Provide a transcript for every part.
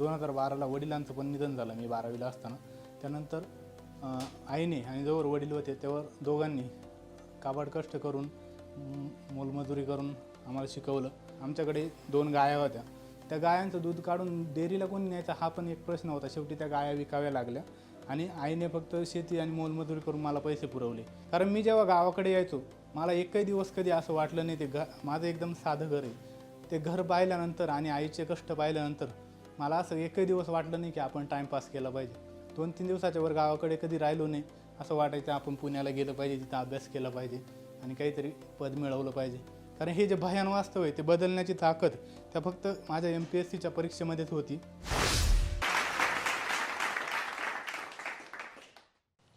दोन हजार बाराला वडिलांचं पण निधन झालं मी बारावीला असताना. त्यानंतर आईने आणि जवळ वडील होते तेव्हा दोघांनी काबाड कष्ट करून मोलमजुरी करून आम्हाला शिकवलं. आमच्याकडे दोन गाया होत्या. त्या गायांचं दूध काढून डेअरीला कोणी न्यायचा हा पण एक प्रश्न होता. शेवटी त्या गाया विकाव्या लागल्या आणि आईने फक्त शेती आणि मोलमजुरी करून मला पैसे पुरवले. कारण मी जेव्हा गावाकडे यायचो मला एकही दिवस कधी असं वाटलं नाही ते घ माझं एकदम साधं घर आहे. ते घर पाहिल्यानंतर आणि आईचे कष्ट पाहिल्यानंतर मला असं एकही दिवस वाटलं नाही की आपण टाईमपास केला पाहिजे. दोन तीन दिवसाच्या वर गावाकडे कधी राहिलो नाही असं वाटायचं आपण पुण्याला गेलं पाहिजे तिथं अभ्यास केला पाहिजे आणि काहीतरी पद मिळवलं पाहिजे. कारण हे जे भयान वास्तव आहे ते बदलण्याची ताकद त्या फक्त माझ्या एम पी एस सीच्या परीक्षेमध्येच होती.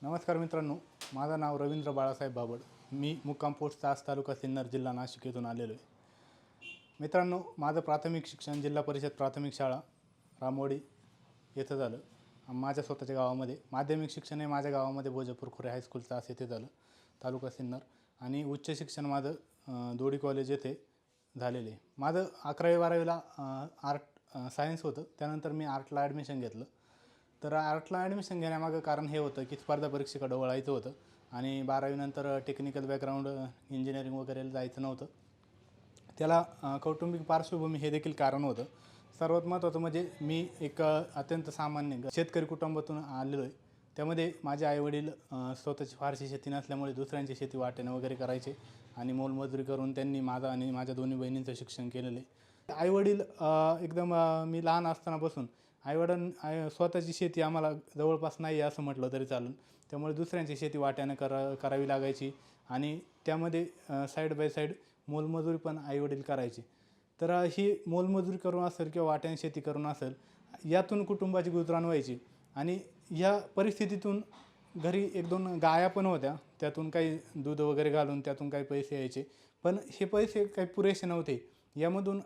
नमस्कार मित्रांनो माझं नाव रवींद्र बाळासाहेब बाबड. मी मुक्काम पोस्ट तास तालुका सिन्नर जिल्हा नाशिक येथून आलेलो आहे. मित्रांनो माझं प्राथमिक शिक्षण जिल्हा परिषद प्राथमिक शाळा रामोडी येथं झालं. माझ्या स्वतःच्या गावामध्ये माध्यमिक शिक्षण हे माझ्या गावामध्ये भोजपूर खुरे हायस्कूल असं येथे झालं तालुका सिन्नर. आणि उच्च शिक्षण माझं दोडी कॉलेज येथे झालेले आहे. माझं अकरावी बारावीला आर्ट सायन्स होतं. त्यानंतर मी आर्टला ॲडमिशन घेतलं. तर आर्टला ॲडमिशन घेण्यामागं कारण हे होतं की स्पर्धा परीक्षेकडं वळायचं होतं. आणि बारावीनंतर टेक्निकल बॅकग्राऊंड इंजिनिअरिंग वगैरे जायचं नव्हतं. त्याला कौटुंबिक पार्श्वभूमी हे देखील कारण होतं. सर्वात महत्त्वाचं म्हणजे मी एक अत्यंत सामान्य शेतकरी कुटुंबातून आलेलो आहे त्यामध्ये माझे आईवडील स्वतःची फारशी शेती नसल्यामुळे दुसऱ्यांची शेती वाटेनं वगैरे करायचे आणि मोलमजुरी करून त्यांनी माझा आणि माझ्या दोन्ही बहिणींचं शिक्षण केलेलं आहे. आईवडील एकदम मी लहान असतानापासून आईवडील आई स्वतःची शेती आम्हाला जवळपास नाही आहे असं म्हटलं तरी चालेल त्यामुळे दुसऱ्यांची शेती वाट्यानं करा करावी लागायची आणि त्यामध्ये साईड बाय साईड मोलमजुरी पण आईवडील करायचे. तर ही मोलमजुरी करून असेल किंवा वाट्याने शेती करून असेल यातून कुटुंबाची गुजराण व्हायची. आणि या परिस्थितीतून घरी एक दोन गाया पण होत्या. त्यातून काही दूध वगैरे घालून त्यातून काही पैसे यायचे. पण हे पैसे काही पुरेसे नव्हते. यामधून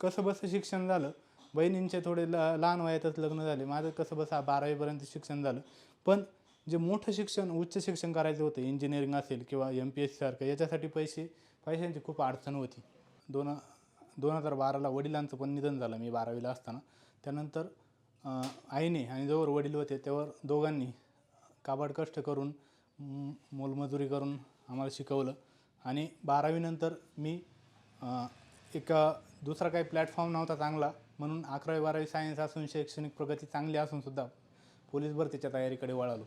कसं बसं शिक्षण झालं. बहिणींचे थोडे ल लहान वयातच लग्न झाले. माझं कसं बसं बारावीपर्यंत शिक्षण झालं. पण जे मोठं शिक्षण उच्च शिक्षण करायचं होतं इंजिनिअरिंग असेल किंवा एम पी एस सारखं याच्यासाठी पैसे पैशांची खूप अडचण होती. दोन दोन हजार बाराला वडिलांचं पण निधन झालं मी बारावीला असताना. त्यानंतर आईने आणि जोवर वडील होते तेव्हा दोघांनी काबाड कष्ट करून मोलमजुरी करून आम्हाला शिकवलं. आणि बारावीनंतर मी एक दुसरा काही प्लॅटफॉर्म नव्हता चांगला म्हणून अकरावी बारावी सायन्स असून शैक्षणिक प्रगती चांगली असूनसुद्धा पोलीस भरतीच्या तयारीकडे वळालो.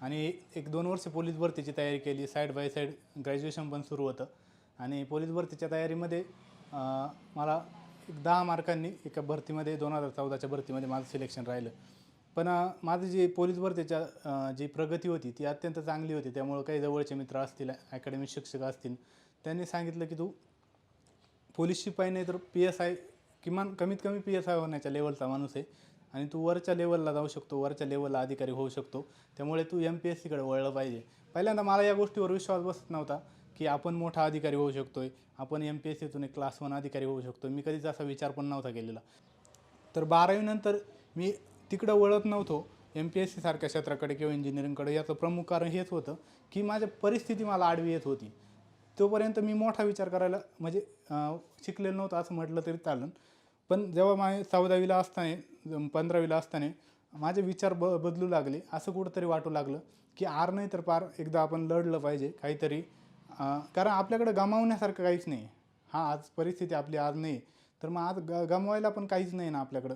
आणि एक दोन वर्ष पोलीस भरतीची तयारी केली साईड बाय साईड ग्रॅज्युएशन पण सुरू होतं. आणि पोलीस भरतीच्या तयारीमध्ये मला एक दहा मार्कांनी एका भरतीमध्ये दोन हजार चौदाच्या भरतीमध्ये माझं सिलेक्शन राहिलं. पण माझं माझी जी पोलीस भरतीच्या जी प्रगती होती ती अत्यंत चांगली होती. त्यामुळं काही जवळचे मित्र असतील अकॅडमी शिक्षक असतील त्यांनी सांगितलं की तू पोलीस शिपाई नाही तर पी एस आय किमान कमीत कमी पी एस आय होण्याच्या लेवलचा माणूस आहे. आणि तू वरच्या लेवलला जाऊ शकतो वरच्या लेवलला अधिकारी होऊ शकतो. त्यामुळे तू एम पी एस सीकडे वळलं पाहिजे. पहिल्यांदा मला या गोष्टीवर विश्वास बसत नव्हता. की आपण मोठा अधिकारी होऊ शकतो आहे आपण एम पी एस सीतून एक क्लास वन अधिकारी होऊ शकतो मी कधीच असा विचार पण नव्हता केलेला. तर बारावीनंतर मी तिकडं वळत नव्हतो एम पी एस सीसारख्या क्षेत्राकडे किंवा इंजिनिअरिंगकडे याचं प्रमुख कारण हेच होतं की माझ्या परिस्थिती मला आडवी येत होती. तोपर्यंत मी मोठा विचार करायला म्हणजे शिकलेलं नव्हतं असं म्हटलं तरी चालेल. पण जेव्हा माझे चौदावीला असताना पंधरावीला असताना माझे विचार ब बदलू लागले. असं कुठंतरी वाटू लागलं की आर नाही तर पार एकदा आपण लढलं पाहिजे. काहीतरी कारण आपल्याकडं गमावण्यासारखं काहीच नाही. हा आज परिस्थिती आपली आज नाही. तर मग आज ग गमवायला पण काहीच नाही ना आपल्याकडं.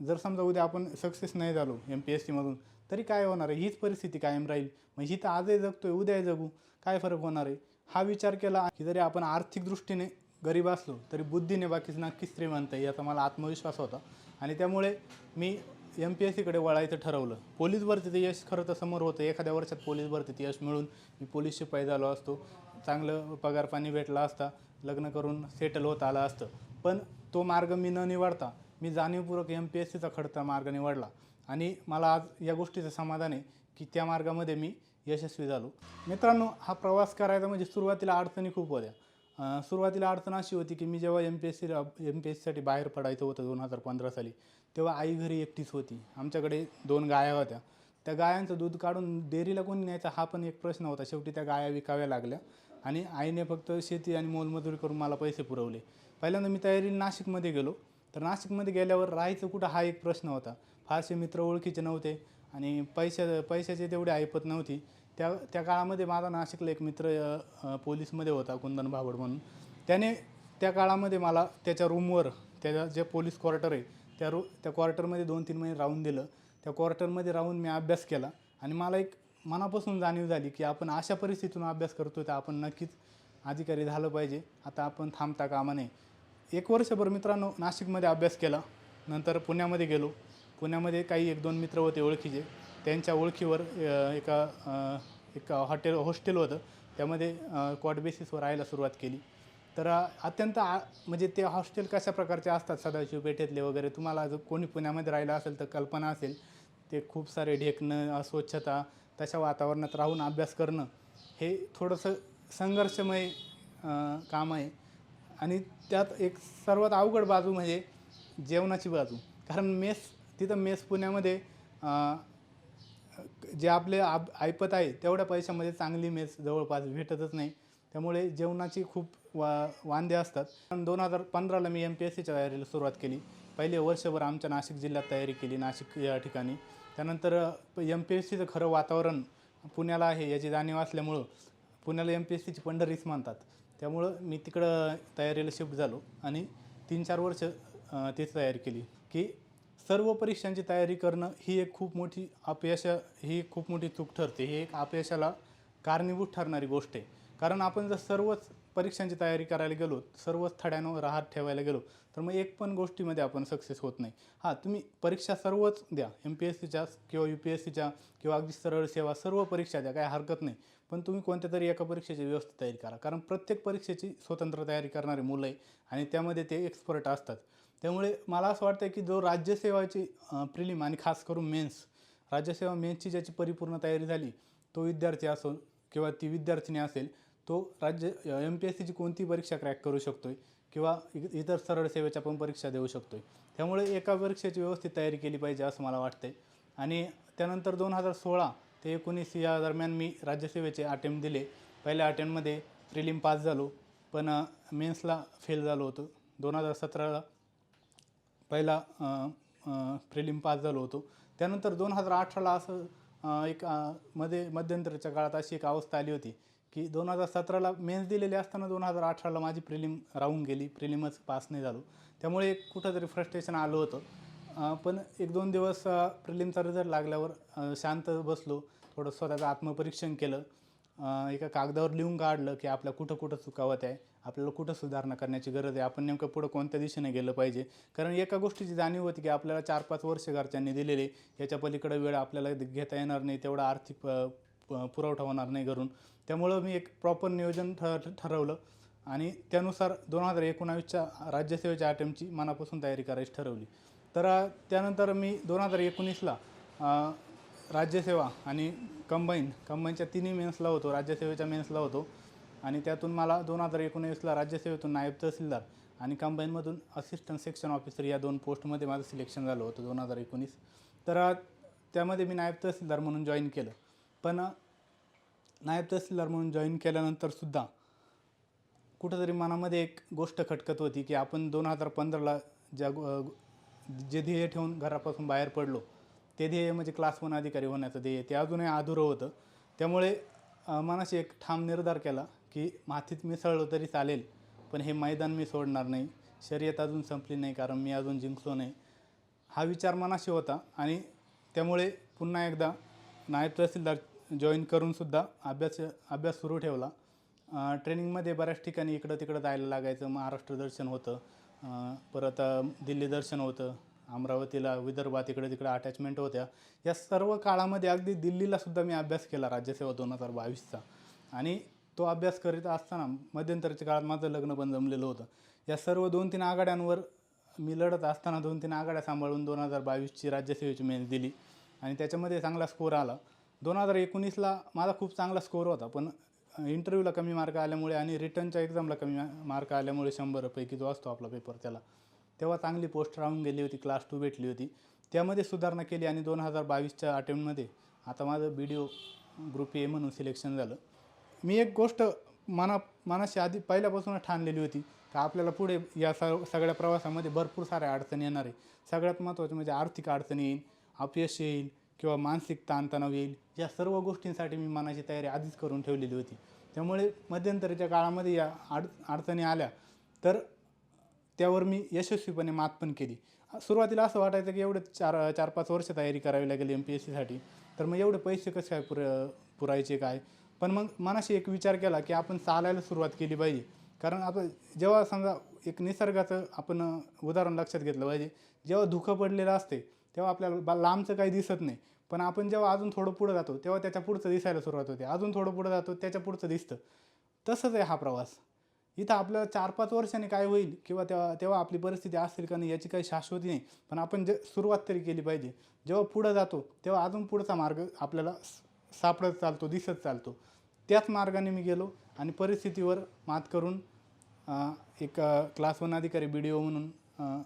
जर समजा उद्या आपण सक्सेस नाही झालो एम पी एस सीमधून तरी काय होणार आहे? हीच परिस्थिती कायम राहील. मग ही तर आजही जगतोय उद्याही जगू. काय फरक होणार आहे? हा विचार केला की जरी आपण आर्थिक दृष्टीने गरीब असलो तरी बुद्धीने बाकीच नक्कीच श्रीमंत आहे याचा मला आत्मविश्वास होता. आणि त्यामुळे मी एम पी एस सीकडे वळायचं ठरवलं. पोलीस भरतीचं यश खरं तर समोर होतं. एखाद्या वर्षात पोलीस भरतीत यश मिळून मी पोलीस शिपाई झालो असतो. चांगलं पगार पाणी भेटला असता लग्न करून सेटल होत आलं असतं. पण तो मार्ग मी न निवडता मी जाणीवपूर्वक एम पी एस सीचा खडता मार्ग निवडला. आणि मला आज या गोष्टीचं समाधान आहे की त्या मार्गामध्ये मी यशस्वी झालो. मित्रांनो हा प्रवास करायचा म्हणजे सुरुवातीला अडचणी खूप होत्या. सुरुवातीला अडचण अशी होती की मी जेव्हा M P S C M P S सीसाठी बाहेर पडायचं होतं दोन हजार पंधरा साली तेव्हा आई घरी एकटीच होती. आमच्याकडे दोन गाया होत्या. त्या गायांचं दूध काढून डेअरीला कोणी न्यायचा हा पण एक प्रश्न होता. शेवटी त्या गाया विकाव्या लागल्या. आणि आईने फक्त शेती आणि मोलमजुरी करून मला पैसे पुरवले. पहिल्यांदा मी तयारीला नाशिकमध्ये गेलो. तर नाशिकमध्ये गेल्यावर राहायचं कुठं हा एक प्रश्न होता. फारसे मित्र ओळखीचे नव्हते आणि पैशा पैशाची तेवढी ऐपत नव्हती. त्या त्या काळामध्ये माझा नाशिकला एक मित्र पोलीसमध्ये होता कुंदन भाबड म्हणून. त्याने त्या काळामध्ये मला त्याच्या रूमवर त्याच्या जे पोलीस क्वार्टर आहे त्या रू त्या क्वार्टरमध्ये दोन तीन महिने राहून दिलं. त्या क्वार्टरमध्ये राहून मी अभ्यास केला आणि मला एक मनापासून जाणीव झाली की आपण अशा परिस्थितीतून अभ्यास करतो तर आपण नक्कीच अधिकारी झालं पाहिजे. आता आपण थांबता कामा नये. एक वर्षभर मित्रांनो नाशिकमध्ये अभ्यास केला. नंतर पुण्यामध्ये गेलो. पुण्यामध्ये काही एक दोन मित्र होते ओळखीचे. त्यांच्या ओळखीवर एका एक हॉटेल हॉस्टेल होतं. त्यामध्ये कॉट बेसिसवर राहायला सुरुवात केली. तर अत्यंत आ म्हणजे ते हॉस्टेल कशा प्रकारचे असतात? सदाशिव पेठेतले वगैरे. तुम्हाला जर कोणी पुण्यामध्ये राहिलं असेल तर कल्पना असेल. ते खूप सारे ढेकणं अस्वच्छता तशा वातावरणात राहून अभ्यास करणं हे थोडंसं संघर्षमय काम आहे. आणि त्यात एक सर्वात अवघड बाजू म्हणजे जेवणाची बाजू. कारण मेस तिथं मेस पुण्यामध्ये जे आपले आप ऐपत आहे तेवढ्या पैशामध्ये चांगली मेस जवळपास भेटतच नाही. त्यामुळे जेवणाची खूप वा वांदे असतात. पण दोन हजार पंधराला मी एम पी एस सीच्या तयारीला सुरुवात केली. पहिले वर्षभर आमच्या नाशिक जिल्ह्यात तयारी केली नाशिक या ठिकाणी. त्यानंतर एम पी एस सीचं खरं वातावरण पुण्याला आहे याची जाणीव असल्यामुळं पुण्याला एम पी एस सीची पंढरीच मानतात. त्यामुळं मी तिकडं तयारीला शिफ्ट झालो आणि तीन चार वर्ष तेच तीच तयारी केली की सर्व परीक्षांची तयारी करणं ही एक खूप मोठी अपयश ही खूप मोठी चूक ठरते. ही एक अपयशाला कारणीभूत ठरणारी गोष्ट आहे. कारण आपण जर सर्वच परीक्षांची तयारी करायला गेलो सर्वच थड्यांवर हात ठेवायला गेलो तर मग एक पण गोष्टीमध्ये आपण सक्सेस होत नाही. हां तुम्ही परीक्षा सर्वच द्या एम पी एस सीच्या किंवा यू पी एस सीच्या किंवा अगदी सरळ सेवा सर्व परीक्षा द्या काय हरकत नाही. पण तुम्ही कोणत्या तरी एका परीक्षेची व्यवस्थित तयारी करा. कारण प्रत्येक परीक्षेची स्वतंत्र तयारी करणारी मुलं आहे आणि त्यामध्ये ते एक्सपर्ट असतात. त्यामुळे मला असं वाटतं की जो राज्यसेवाची प्रिलिम आणि खास करून मेन्स राज्यसेवा मेन्सची ज्याची परिपूर्ण तयारी झाली तो विद्यार्थी असो किंवा ती विद्यार्थिनी असेल तो राज्य एम पी एस सीची कोणती परीक्षा क्रॅक करू शकतो आहे किंवा इ- इतर सरळ सेवेच्या पण परीक्षा देऊ शकतो आहे त्यामुळे एका परीक्षेची व्यवस्थित तयारी केली पाहिजे असं मला वाटतं आहे आणि त्यानंतर दोन हजार सोळा ते एकोणीस या दरम्यान मी राज्यसेवेचे अटेम्प्ट दिले. पहिल्या अटेम्प्टमध्ये प्रिलिम पास झालो पण मेन्सला फेल झालो होतो. दोन हजार सतराला पहिला प्रिलिम पास झालो होतो. त्यानंतर दोन हजार अठराला असं एक मध्ये मध्यंतरीच्या काळात अशी एक अवस्था आली होती की दोन हजार सतराला मेन्स दिलेले असताना दोन हजार अठराला माझी प्रिलिम राहून गेली. प्रिलिमच पास नाही झालो. त्यामुळे एक कुठंतरी फ्रस्ट्रेशन आलं होतं. पण एक दोन दिवस प्रिलिमचा रिझल्ट लागल्यावर शांत बसलो. थोडं स्वतःचं आत्मपरीक्षण केलं. एका कागदावर लिहून काढलं की आपल्या कुठं कुठं चुकावत आहे आपल्याला कुठं सुधारणा करण्याची गरज आहे आपण नेमकं पुढं कोणत्या दिशेने गेलं पाहिजे? कारण एका गोष्टीची जाणीव होती की आपल्याला चार पाच वर्ष घरच्यांनी दिलेले याच्या पलीकडे वेळ आपल्याला घेता येणार नाही तेवढा आर्थिक प- पुरवठा होणार नाही घरून. त्यामुळं मी एक प्रॉपर नियोजन ठ ठरवलं. आणि त्यानुसार दोन हजार एकोणावीसच्या राज्यसेवेच्या अटेम्पची मनापासून तयारी करायची ठरवली. तर त्यानंतर मी दोन हजार एकोणीसला राज्यसेवा आणि कंबाईन कंबाईनच्या तिन्ही मेन्सला होतो राज्यसेवेच्या मेन्सला होतो. आणि त्यातून मला दोन हजार एकोणीसला राज्यसेवेतून नायब तहसीलदार आणि कंबाईनमधून असिस्टंट सेक्शन ऑफिसर या दोन पोस्टमध्ये माझं सिलेक्शन झालं होतं दोन हजार एकोणीस. तर त्यामध्ये मी नायब तहसीलदार म्हणून जॉईन केलं. पण नायब तहसीलदार म्हणून जॉईन केल्यानंतरसुद्धा कुठंतरी मनामध्ये एक गोष्ट खटकत होती की आपण दोन हजार पंधराला ज्या जे ध्येय ठेवून घरापासून बाहेर पडलो ते ध्येय म्हणजे क्लास वन अधिकारी होण्याचं ध्येय. ते अजूनही अधुरं होतं. त्यामुळे मनाशी एक ठाम निर्धार केला की मातीत मिसळलो तरी चालेल पण हे मैदान मी सोडणार नाही. शर्यत अजून संपली नाही कारण मी अजून जिंकलो नाही. हा विचार मनाशी होता आणि त्यामुळे पुन्हा एकदा नायब तहसीलदार जॉईन करूनसुद्धा अभ्यास अभ्यास सुरू ठेवला. ट्रेनिंगमध्ये बऱ्याच ठिकाणी इकडं तिकडं जायला लागायचं. महाराष्ट्र दर्शन होतं. परत दिल्ली दर्शन होतं. अमरावतीला विदर्भात इकडे तिकडे अटॅचमेंट होत्या. या सर्व काळामध्ये अगदी दिल्लीलासुद्धा मी अभ्यास केला राज्यसेवा दोन हजार बावीसचा. आणि तो अभ्यास करीत असताना मध्यंतरीच्या काळात माझं लग्न पण जमलेलं होतं. या सर्व दोन तीन आघाड्यांवर मी लढत असताना दोन तीन आघाड्या सांभाळून दोन हजार बावीसची राज्यसेवेची मेन्स दिली. आणि त्याच्यामध्ये चांगला स्कोर आला. दोन हजार एकोणीसला माझा खूप चांगला स्कोर होता पण इंटरव्ह्यूला कमी मार्क आल्यामुळे आणि रिटर्नच्या एक्झामला कमी मार्क आल्यामुळे शंभरपैकी जो असतो आपला पेपर त्याला. तेव्हा चांगली पोस्ट राहून गेली होती क्लास टू भेटली होती. त्यामध्ये सुधारणा केली आणि दोन हजार बावीसच्या अटेम्प्टमध्ये आता माझं बी डी ओ ग्रुप ए म्हणून सिलेक्शन झालं. मी एक गोष्ट मना मनाशी आधी पहिल्यापासूनच ठाणलेली होती का आपल्याला पुढे या स सगळ्या प्रवासामध्ये भरपूर साऱ्या अडचणी येणार आहे. सगळ्यात महत्त्वाचं म्हणजे आर्थिक अडचणी येईल अपयश येईल किंवा मानसिक ताणतणाव येईल या सर्व गोष्टींसाठी मी मनाची तयारी आधीच करून ठेवलेली होती. त्यामुळे मध्यंतरीच्या काळामध्ये या अड अडचणी आल्या तर त्यावर मी यशस्वीपणे मात पण केली. सुरुवातीला असं वाटायचं की एवढे चार चार पाच वर्ष तयारी करावी लागेल एम पी एस सीसाठी तर मग एवढे पैसे कसे काय पुर पुरायचे काय? पण मग मनाशी एक विचार केला की आपण चालायला सुरुवात केली पाहिजे. कारण आपण जेव्हा समजा एक निसर्गाचं आपण उदाहरण लक्षात घेतलं पाहिजे जेव्हा धुकं पडलेलं असते तेव्हा आपल्याला बा लांबचं काही दिसत नाही. पण आपण जेव्हा अजून थोडं पुढं जातो तेव्हा त्याच्या पुढचं दिसायला सुरुवात होते. अजून थोडं पुढं जातो त्याच्या पुढचं दिसतं. तसंच आहे हा प्रवास. इथं आपलं चार पाच वर्षाने काय होईल किंवा तेव्हा तेव्हा आपली परिस्थिती असेल का नाही याची काही शाश्वती नाही. पण आपण जे सुरुवात तरी केली पाहिजे. जेव्हा पुढं जातो तेव्हा अजून पुढचा मार्ग आपल्याला सापडत चालतो दिसत चालतो. त्याच मार्गाने मी गेलो आणि परिस्थितीवर मात करून एक क्लास वन अधिकारी बी डी ओ म्हणून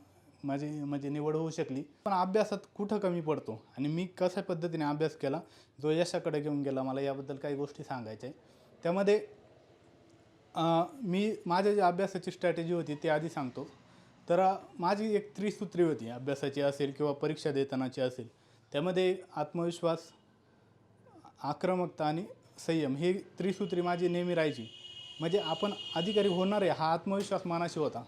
माझी म्हणजे निवड होऊ शकली. पण अभ्यासात कुठं कमी पडतो? आणि मी कशा पद्धतीने अभ्यास केला? जो यशाकडे घेऊन गेला मला याबद्दल काही गोष्टी सांगायच्या आहे त्यामध्ये मी माझ्या जी अभ्यासाची स्ट्रॅटेजी होती ते आधी सांगतो. तर माझी एक त्रिसूत्री होती अभ्यासाची असेल किंवा परीक्षा देतानाची असेल. त्यामध्ये आत्मविश्वास आक्रमकता आणि संयम हे त्रिसूत्री माझी नेहमी राहायची. म्हणजे आपण अधिकारी होणार आहे हा आत्मविश्वास मनाशी होता.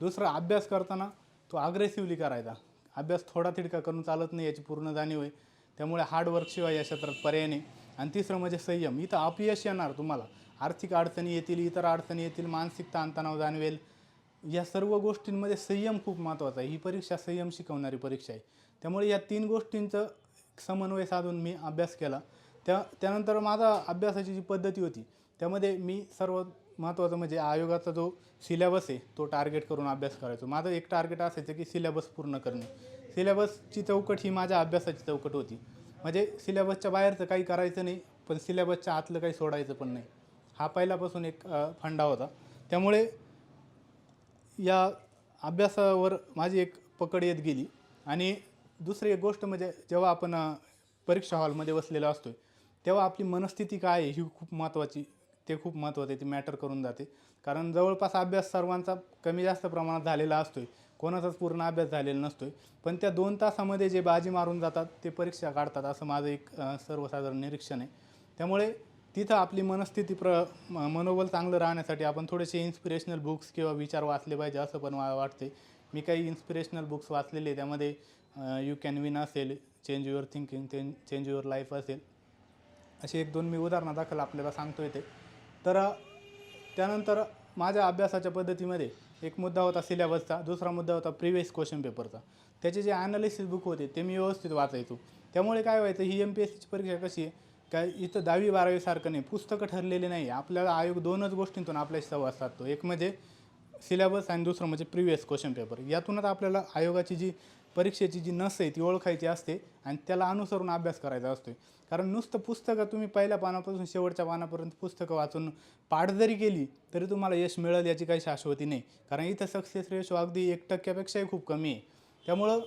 दुसरा अभ्यास करताना तो अग्रेसिव्हली करायचा. अभ्यास थोडा तिडका करून चालत नाही याची पूर्ण जाणीव आहे. त्यामुळे हार्डवर्कशिवाय या क्षेत्रात पर्याय नाही. आणि तिसरं म्हणजे संयम. इथं अपयश येणार तुम्हाला. आर्थिक अडचणी येतील इतर अडचणी येतील मानसिक ताणतणाव जाणवेल. या सर्व गोष्टींमध्ये संयम खूप महत्त्वाचा आहे. ही परीक्षा संयम शिकवणारी परीक्षा आहे. त्यामुळे या तीन गोष्टींचं समन्वय साधून मी अभ्यास केला. त्या त्यानंतर माझा अभ्यासाची जी पद्धती होती त्यामध्ये मी सर्व महत्त्वाचं म्हणजे आयोगाचा जो सिलेबस आहे तो टार्गेट करून अभ्यास करायचो. माझं एक टार्गेट असायचं की सिलेबस पूर्ण करणे. सिलेबसची चौकट ही माझ्या अभ्यासाची चौकट होती. म्हणजे सिलेबसच्या बाहेरचं काही करायचं नाही पण सिलेबसच्या आतलं काही सोडायचं पण नाही. हा पहिल्यापासून एक फंडा होता. त्यामुळे या अभ्यासावर माझी एक पकड येत गेली. आणि दुसरी एक गोष्ट म्हणजे जेव्हा आपण परीक्षा हॉलमध्ये बसलेलो असतो तेव्हा आपली मनस्थिती काय आहे ही खूप महत्त्वाची ते खूप महत्त्वाचं आहे ती मॅटर करून जाते. कारण जवळपास अभ्यास सर्वांचा कमी जास्त प्रमाणात झालेला असतो आहे कोणाचाच पूर्ण अभ्यास झालेला नसतो आहे पण त्या दोन तासामध्ये जे बाजी मारून जातात ते परीक्षा काढतात असं माझं एक सर्वसाधारण निरीक्षण आहे. त्यामुळे तिथं आपली मनस्थिती प्र मनोबल चांगलं राहण्यासाठी आपण थोडेसे इन्स्पिरेशनल बुक्स किंवा विचार वाचले पाहिजे असं पण मला वाटते मी काही इन्स्पिरेशनल बुक्स वाचलेले त्यामध्ये यू कॅन विन असेल change your thinking change your life असेल. असे एक दोन मी उदाहरणादाखल आपल्याला सांगतो येते. तर त्यानंतर माझ्या अभ्यासाच्या पद्धतीमध्ये एक मुद्दा होता सिलेबसचा दुसरा मुद्दा होता प्रिवियस क्वेश्चन पेपरचा त्याचे जे ॲनालिसिस बुक होते ते मी व्यवस्थित वाचायचो. त्यामुळे काय व्हायचं ही एम पी एस सीची परीक्षा कशी आहे काय इथं दहावी बारावीसारखं नाही पुस्तकं ठरलेले नाही. आपल्याला आयोग दोनच गोष्टींतून आपल्याशी संवाद साधतो. एक म्हणजे सिलेबस आणि दुसरं म्हणजे प्रिवियस क्वेश्चन पेपर यातूनच आपल्याला आयोगाची जी परीक्षेची जी नस आहे ती ओळखायची असते आणि त्याला अनुसरून अभ्यास करायचा असतो कारण नुसतं पुस्तकं तुम्ही पहिल्या पानापासून शेवटच्या पानापर्यंत पुस्तकं वाचून पाठ जरी केली तरी तुम्हाला यश मिळेल याची काही शाश्वती नाही. कारण इथं सक्सेस रेशो अगदी एक टक्क्यापेक्षाही खूप कमी आहे. त्यामुळं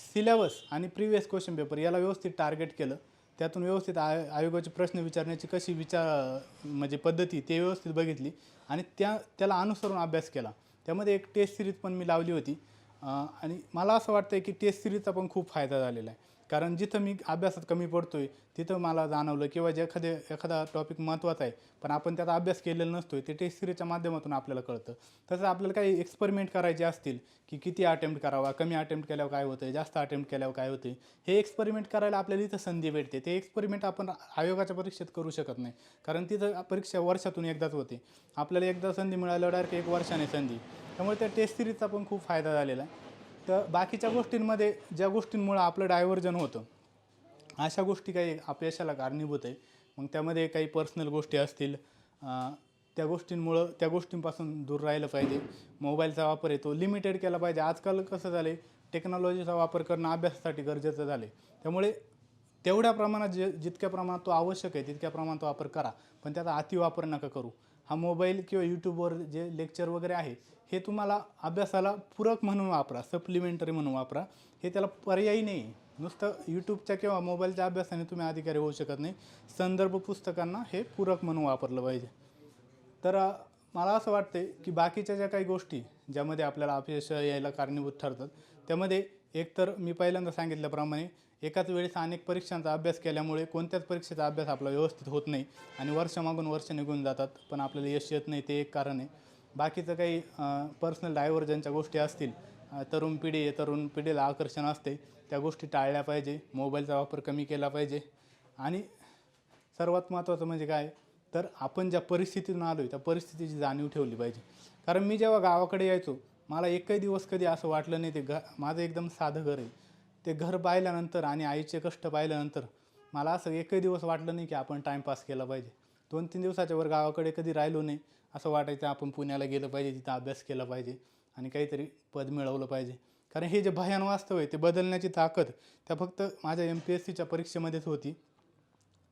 सिलेबस आणि प्रिव्हियस क्वेश्चन पेपर याला व्यवस्थित टार्गेट केलं. त्यातून व्यवस्थित आय आयोगाचे प्रश्न विचारण्याची कशी विचार म्हणजे पद्धती ते व्यवस्थित बघितली आणि त्या त्याला अनुसरून अभ्यास केला. त्यामध्ये एक टेस्ट सिरीज पण मी लावली होती. आणि मला असं वाटतं की टेस्ट सिरीजचा पण खूप फायदा झालेला आहे. कारण जिथं मी अभ्यासात कमी पडतोय तिथं मला जाणवलं किंवा जे एखादे एखादा टॉपिक महत्त्वाचा आहे. पण आपण त्याचा अभ्यास केलेला नसतोय ते टेस्ट सिरीजच्या माध्यमातून आपल्याला कळतं. तसं आपल्याला काही एक्सपेरिमेंट करायचे असतील की किती अटेम्प्ट करावा कमी अटेम्प्ट केल्यावर काय होतं जास्त अटेम्प्ट केल्यावर काय होते हे एक्सपेरिमेंट करायला आपल्याला इथं संधी भेटते. ते एक्सपेरिमेंट आपण आयोगाच्या परीक्षेत करू शकत नाही. कारण तिथं परीक्षा वर्षातून एकदाच होते. आपल्याला एकदा संधी मिळाल्यावर डायरेक्ट एक वर्षाने संधी. त्यामुळे त्या टेस्ट सिरीजचा पण खूप फायदा झालेला आहे. तर बाकीच्या गोष्टींमध्ये ज्या गोष्टींमुळं आपलं डायव्हर्जन होतं अशा गोष्टी काही अपयशाला कारणीभूत आहे. मग त्यामध्ये काही पर्सनल गोष्टी असतील त्या गोष्टींमुळं त्या गोष्टींपासून दूर राहिलं पाहिजे. मोबाईलचा वापर आहे तो लिमिटेड केला पाहिजे. आजकाल कसं झालं आहे टेक्नॉलॉजीचा वापर करणं अभ्यासासाठी गरजेचं झालं आहे त्यामुळे तेवढ्या प्रमाणात जे जितक्या प्रमाणात तो आवश्यक आहे तितक्या प्रमाणात वापर करा. पण त्याचा अतिवापर नका करू. हा मोबाईल किंवा यूट्यूबवर जे लेक्चर वगैरे आहे हे तुम्हाला अभ्यासाला पूरक म्हणून वापरा सप्लिमेंटरी म्हणून वापरा. हे त्याला पर्यायी नाही नुसतं यूट्यूबच्या किंवा मोबाईलच्या अभ्यासाने तुम्ही अधिकारी होऊ शकत नाही. संदर्भ पुस्तकांना हे पूरक म्हणून वापरलं पाहिजे. तर मला असं वाटते की बाकीच्या ज्या काही गोष्टी ज्यामध्ये आपल्याला अपयश यायला कारणीभूत ठरतात त्यामध्ये एकतर मी पहिल्यांदा सांगितल्याप्रमाणे एकाच वेळेस अनेक परीक्षांचा अभ्यास केल्यामुळे कोणत्याच परीक्षेचा अभ्यास आपला व्यवस्थित होत नाही आणि वर्षामागून वर्ष निघून जातात पण आपल्याला यश येत नाही ते एक कारण आहे. बाकीचं काही पर्सनल डायव्हर्जनच्या गोष्टी असतील तरुण पिढी आहे तरुण पिढीला आकर्षण असते त्या गोष्टी टाळल्या पाहिजे मोबाईलचा वापर कमी केला पाहिजे. आणि सर्वात महत्त्वाचं म्हणजे काय तर आपण ज्या परिस्थितीतून आलो आहे त्या परिस्थितीची जाणीव ठेवली पाहिजे. कारण मी जेव्हा गावाकडे यायचो मला एकही दिवस कधी असं वाटलं नाही ते घ माझं एकदम साधं घर आहे. ते घर पाहिल्यानंतर आणि आईचे कष्ट पाहिल्यानंतर मला असं एकही दिवस वाटलं नाही की आपण टाईमपास केला पाहिजे. दोन तीन दिवसाच्या वर गावाकडे कधी राहिलो नाही असं वाटायचं आपण पुण्याला गेलं पाहिजे तिथं अभ्यास केला पाहिजे आणि काहीतरी पद मिळवलं पाहिजे. कारण हे जे भयान वास्तव आहे ते बदलण्याची ताकद त्या फक्त माझ्या एम पी एस सीच्या परीक्षेमध्येच होती.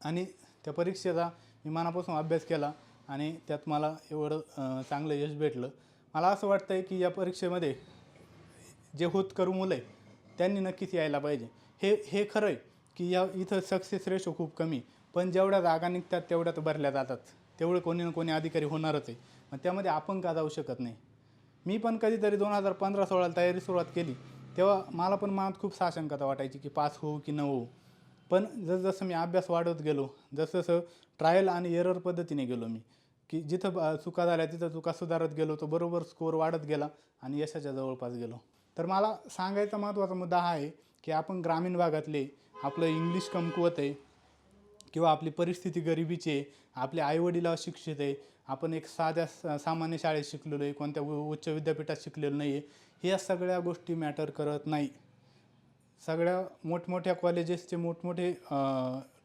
आणि त्या परीक्षेचा मी मनापासून अभ्यास केला आणि त्यात मला एवढं चांगलं यश भेटलं. मला असं वाटतं आहे की या परीक्षेमध्ये जे होत करू मुलं आहे त्यांनी नक्कीच यायला पाहिजे. हे हे खरं आहे की या इथं सक्सेस रेशो खूप कमी पण जेवढ्या जागा निघतात तेवढ्यात भरल्या जातात. तेवढं कोणी ना कोणी अधिकारी होणारच आहे. मग त्यामध्ये आपण का जाऊ शकत नाही? मी पण कधीतरी दोन हजार पंधरा सोळाला तयारी सुरुवात केली. तेव्हा मला पण मनात खूप साशंकता वाटायची की पास होऊ की न होऊ. पण जसजसं मी अभ्यास वाढवत गेलो जसजसं ट्रायल आणि एरर पद्धतीने गेलो मी की जिथं चुका झाल्या तिथं चुका सुधारत गेलो तो बरोबर स्कोअर वाढत गेला आणि यशाच्या जवळपास गेलो. तर मला सांगायचा महत्त्वाचा मुद्दा हा आहे की आपण ग्रामीण भागातले आपलं इंग्लिश कमकुवत आहे किंवा आपली परिस्थिती गरिबीची आहे आपले आईवडील अशिक्षित आहे आपण एक साध्या स- सामान्य शाळेत शिकलेलो आहे कोणत्या उ- उच्च विद्यापीठात शिकलेलो नाही आहे ह्या सगळ्या गोष्टी मॅटर करत नाही. सगळ्या मोठमोठ्या कॉलेजेसचे मोठमोठे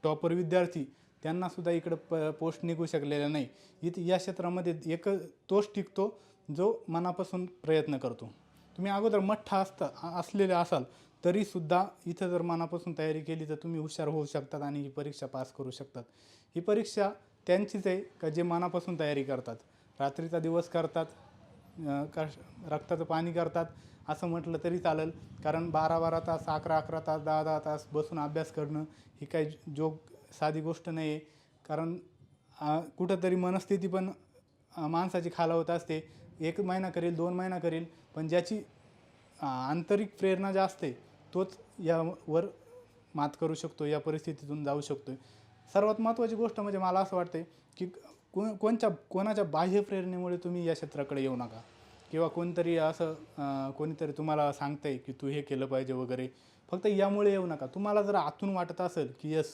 टॉपर विद्यार्थी त्यांनासुद्धा इकडं प पोस्ट निघू शकलेल्या नाही. इथे या क्षेत्रामध्ये एक तोच टिकतो जो मनापासून प्रयत्न करतो. तुम्ही अगोदर मठ्ठा असता असलेले असाल तरीसुद्धा इथं जर मनापासून तयारी केली तर तुम्ही हुशार होऊ शकतात आणि ही परीक्षा पास करू शकतात. ही परीक्षा त्यांचीच आहे का जे मनापासून तयारी करतात? रात्रीचा दिवस करतात कश रक्ताचं पाणी करतात असं म्हटलं तरी चालेल. कारण बारा बारा तास अकरा अकरा तास दहा दहा तास बसून अभ्यास करणं ही काही जोग साधी गोष्ट नाही आहे कारण कुठंतरी मनस्थिती पण माणसाची खालावत असते. एक महिना करेल दोन महिना करेल पण ज्याची आंतरिक प्रेरणा जास्त आहे तोच यावर मात करू शकतो या परिस्थितीतून जाऊ शकतो सर्वात महत्त्वाची गोष्ट म्हणजे मला असं वाटते की कोणच्या कोणाच्या बाह्य प्रेरणेमुळे तुम्ही या क्षेत्राकडे येऊ नका. किंवा कोणतरी असं कोणीतरी तुम्हाला सांगतंय की तू हे केलं पाहिजे वगैरे. फक्त यामुळे येऊ नका. तुम्हाला जर आतून वाटत असेल की यस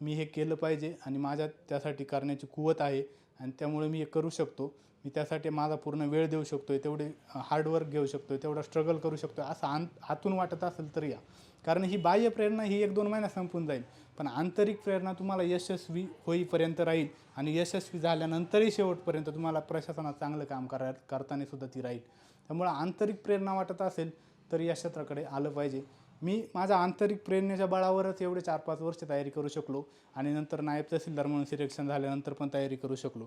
मी हे केलं पाहिजे आणि माझ्यात त्यासाठी करण्याची कुवत आहे आणि त्यामुळे मी हे करू शकतो मी त्यासाठी माझा पूर्ण वेळ देऊ शकतो आहे तेवढे हार्डवर्क घेऊ शकतो आहे तेवढा स्ट्रगल करू शकतो आहे असं आंत आतून वाटत असेल तर या. कारण ही बाह्य प्रेरणा ही एक दोन महिन्यात संपून जाईल. पण आंतरिक प्रेरणा तुम्हाला यशस्वी होईपर्यंत राहील आणि यशस्वी झाल्यानंतरही शेवटपर्यंत तुम्हाला प्रशासनात चांगलं काम करा करताना सुद्धा ती राहील. त्यामुळं आंतरिक प्रेरणा वाटत असेल तर या क्षेत्राकडे आलं पाहिजे. मी माझ्या आंतरिक प्रेरणेच्या बळावरच एवढे चार पाच वर्ष तयारी करू शकलो आणि नंतर नायब तहसीलदार म्हणून सिलेक्शन झाल्यानंतर पण तयारी करू शकलो.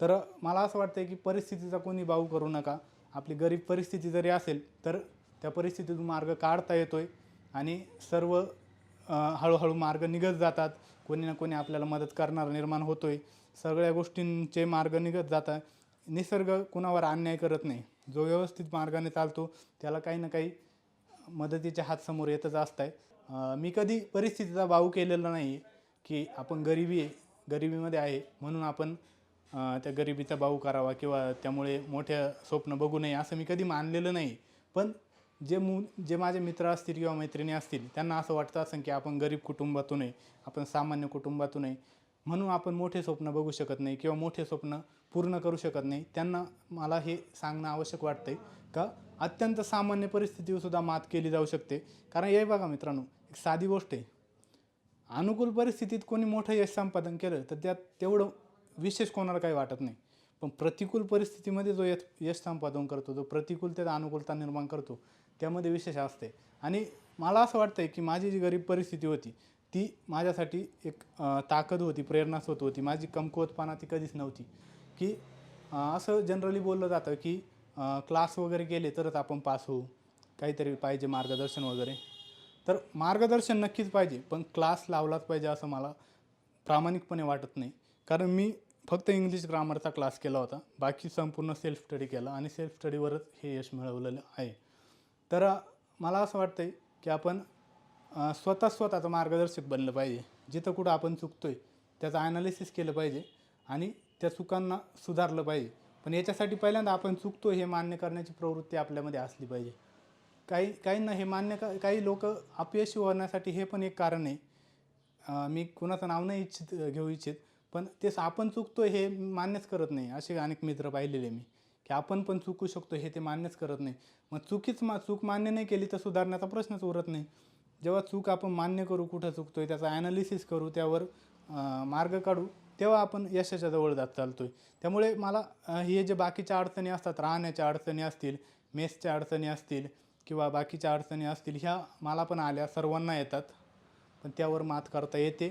तर मला असं वाटतं की परिस्थितीचा कोणी बाऊ करू नका. आपली गरीब परिस्थिती जरी असेल तर त्या परिस्थितीतून मार्ग काढता येतो आहे आणि सर्व हळूहळू मार्ग निघत जातात. कोणी ना कोणी आपल्याला मदत करणार निर्माण होतो आहे सगळ्या गोष्टींचे मार्ग निघत जातात. निसर्ग कुणावर अन्याय करत नाही. जो व्यवस्थित मार्गाने चालतो त्याला काही ना काही मदतीचे हात समोर येतच असत आहे मी कधी परिस्थितीचा बाऊ केलेला नाही की आपण गरिबी आहे गरिबीमध्ये आहे म्हणून आपण त्या गरिबीचा भाऊ करावा किंवा त्यामुळे मोठ्या स्वप्न बघू नये असं मी कधी मानलेलं नाही. पण जे मु जे माझे मित्र असतील किंवा मैत्रिणी असतील त्यांना असं वाटतं असं की आपण गरीब कुटुंबातून आहे आपण सामान्य कुटुंबातून आहे म्हणून आपण मोठे स्वप्न बघू शकत नाही किंवा मोठे स्वप्न पूर्ण करू शकत नाही. त्यांना मला हे सांगणं आवश्यक वाटतं आहे का अत्यंत सामान्य परिस्थितीवर सुद्धा मात केली जाऊ शकते. कारण हे बघा मित्रांनो एक साधी गोष्ट आहे. अनुकूल परिस्थितीत कोणी मोठं यश संपादन केलं तर त्यात तेवढं विशेष कोणाला काही वाटत नाही. पण प्रतिकूल परिस्थितीमध्ये जो यश यश संपादन करतो जो प्रतिकूलतेत अनुकूलता निर्माण करतो त्यामध्ये विशेष असते. आणि मला असं वाटतं आहे की माझी जी गरीब परिस्थिती होती ती माझ्यासाठी एक ताकद होती प्रेरणास्रोत होती. माझी कमकुवतपणा ती कधीच नव्हती. की असं जनरली बोललं जातं की क्लास वगैरे गेले तरच आपण पास होऊ. काहीतरी पाहिजे मार्गदर्शन वगैरे. तर मार्गदर्शन नक्कीच पाहिजे पण क्लास लावलाच पाहिजे असं मला प्रामाणिकपणे वाटत नाही. कारण मी फक्त इंग्लिश ग्रामरचा क्लास केला होता. बाकी संपूर्ण सेल्फ स्टडी केला आणि सेल्फ स्टडीवरच हे यश मिळवलेलं आहे. तर मला असं वाटतं आहे की आपण स्वतः स्वतःचं मार्गदर्शक बनलं पाहिजे. जिथं कुठं आपण चुकतो आहे त्याचं ॲनालिसिस केलं पाहिजे आणि त्या चुकांना सुधारलं पाहिजे. पण याच्यासाठी पहिल्यांदा आपण चुकतो हे मान्य करण्याची प्रवृत्ती आपल्यामध्ये असली पाहिजे. काही काहींना हे मान्य का काही लोक अपयशी होण्यासाठी हे पण एक कारण आहे. मी कुणाचं नाव नाही इच्छित घेऊ इच्छित पण तेच आपण चुकतो हे मान्यच करत नाही. असे अनेक मित्र पाहिलेले मी की आपण पण चुकू शकतो हे ते मान्यच करत नाही. मग चुकीच मा चूक मान्य नाही केली तर सुधारण्याचा प्रश्नच उरत नाही. जेव्हा चूक आपण मान्य करू कुठं चुकतो आहे त्याचा ॲनालिसिस करू त्यावर मार्ग काढू तेव्हा आपण यशाच्या जवळ जात चालतो आहे त्यामुळे मला हे जे बाकीच्या अडचणी असतात राहण्याच्या अडचणी असतील मेसच्या अडचणी असतील किंवा बाकीच्या अडचणी असतील ह्या मला पण आल्या सर्वांना येतात. पण त्यावर मात करता येते.